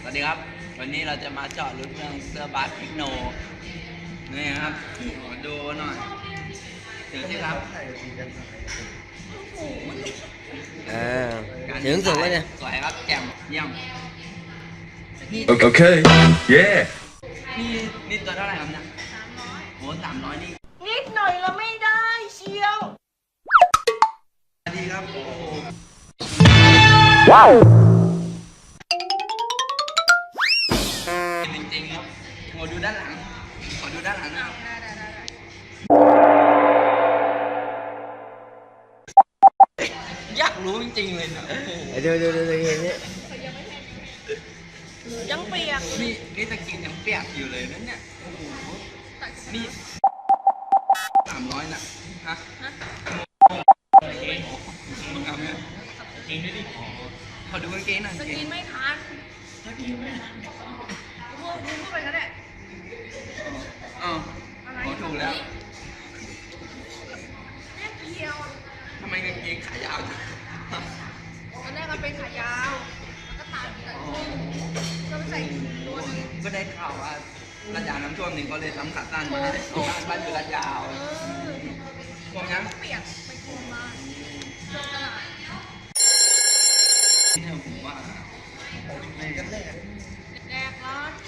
สวัสดีครับ วันนี้เราจะมาเจาะลึกเรื่องเสื้อบาสพิกโนนี่ครับขอดูหน่อยถือสิครับอ่าถึงสุดแล้วเนี่ยสวยครับแจ่มเยี่ยมนี่ Okay. Yeah. นี่นี่ตัวเท่าไหร่ครับเนี่ยโอ้สามร้อยนี่นิดหน่อยละไม่ได้เชียวดีครับโอ้โริงๆครับขอดูด้านหลัง ขอดูด้านหลังนะครับ อยากรู้จริงๆเลยนะโอ้โหเดี๋ยวเดี๋ยวเดี๋ยวเดี๋ยวเห็นนี่ยังเปียกนี่นี่ตะกินยังเปียกอยู่เลยนั่นเนี่ย โอ้โห นี่สามร้อยน่ะ ฮะมึงทำเนี่ยกางเกงด้วยดิขอดูกางเกงหน่อยจะกางเกกิงนไม่ทันพวกคุณก็ไปกัน แหละอ๋อขอถูกแล้วแม่เพียวอะทำไมกางเกงขายาวจังตอนแรกมันเป็นขายาวแล้วก็ตัดกันอ๋อก็ไปใส่ตัวหนึงก็ได้ข่าวว่ารัดยาวน้ำท่วมหนึ่งก็เลยทำขาสั้นมาให้เอาบ้านบ้านอยู่รัดยาวเออท่วมยัง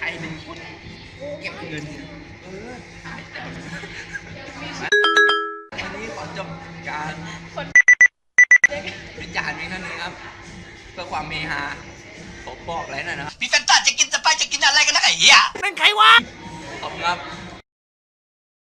ใครเป็นคนเก็บเงินเออหายแต่วันนี้ขอจบการวิจารณ์นี้นั่นเองครับ เพื่อความเมฮาผมบอกแล้วนะนะครับพี่แฟนตาจะกินสไปจะกินอะไรกันนะไอ้เหี้ยเป็นใครวะ